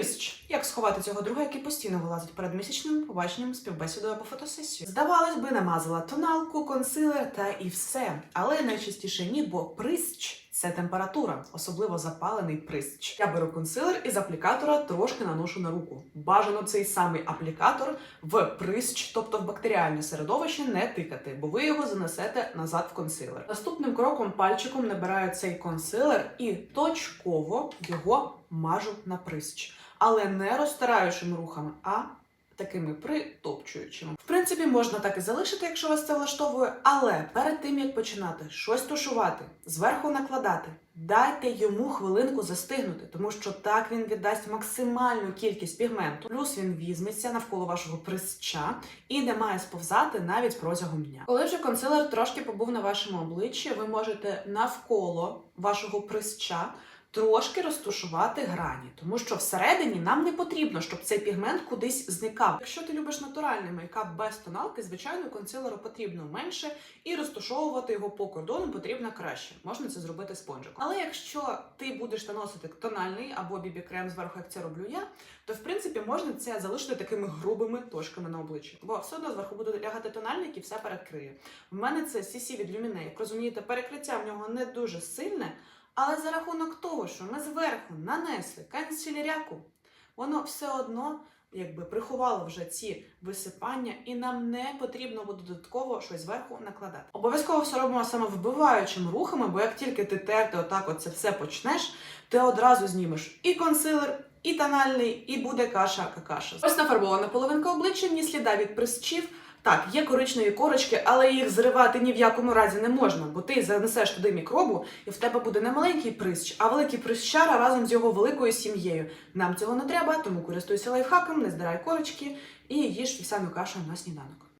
Присч. Як сховати цього друга, який постійно вилазить перед місячним побаченням, співбесідою або фотосесією? Здавалось би, намазала тоналку, консилер та і все. Але найчастіше ні, бо присч це температура, особливо запалений присч. Я беру консилер і з аплікатора трошки наношу на руку. Бажано цей самий аплікатор в присч, тобто в бактеріальне середовище, не тикати, бо ви його занесете назад в консилер. Наступним кроком пальчиком набираю цей консилер і точково його мажу на присч. Але не розтираючими рухами, а такими притопчуючими. В принципі, можна так і залишити, якщо вас це влаштовує, але перед тим як починати щось тушувати, зверху накладати, дайте йому хвилинку застигнути, тому що так він віддасть максимальну кількість пігменту. Плюс він візьметься навколо вашого присча і не має сповзати навіть протягом дня. Коли вже консилер трошки побув на вашому обличчі, ви можете навколо вашого присча трошки розтушувати грані, тому що всередині нам не потрібно, щоб цей пігмент кудись зникав. Якщо ти любиш натуральний мейкап без тоналки, звичайно, консилеру потрібно менше, і розтушовувати його по кордону потрібно краще. Можна це зробити спонжиком. Але якщо ти будеш наносити тональний або бібі-крем зверху, як це роблю я, то в принципі можна це залишити такими грубими точками на обличчі, бо все одно зверху буде лягати тональник і все перекриє. В мене це CC від Lumine. Як розумієте, перекриття в нього не дуже сильне. Але за рахунок того, що ми зверху нанесли канцеляряку, воно все одно якби приховало вже ці висипання, і нам не потрібно буде додатково щось зверху накладати. Обов'язково все робимо саме вбиваючими рухами, бо як тільки ти терти отак от це все почнеш, ти одразу знімеш і консилер, і тональний, і буде каша какаша. Ось нафарбована половинка обличчя, ні сліда від присчів. Так, є коричневі корочки, але їх зривати ні в якому разі не можна, бо ти занесеш туди мікробу, і в тебе буде не маленький прищ, а великий прищара разом з його великою сім'єю. Нам цього не треба, тому користуйся лайфхаком, не здирай корочки і їж вівсяну кашу на сніданок.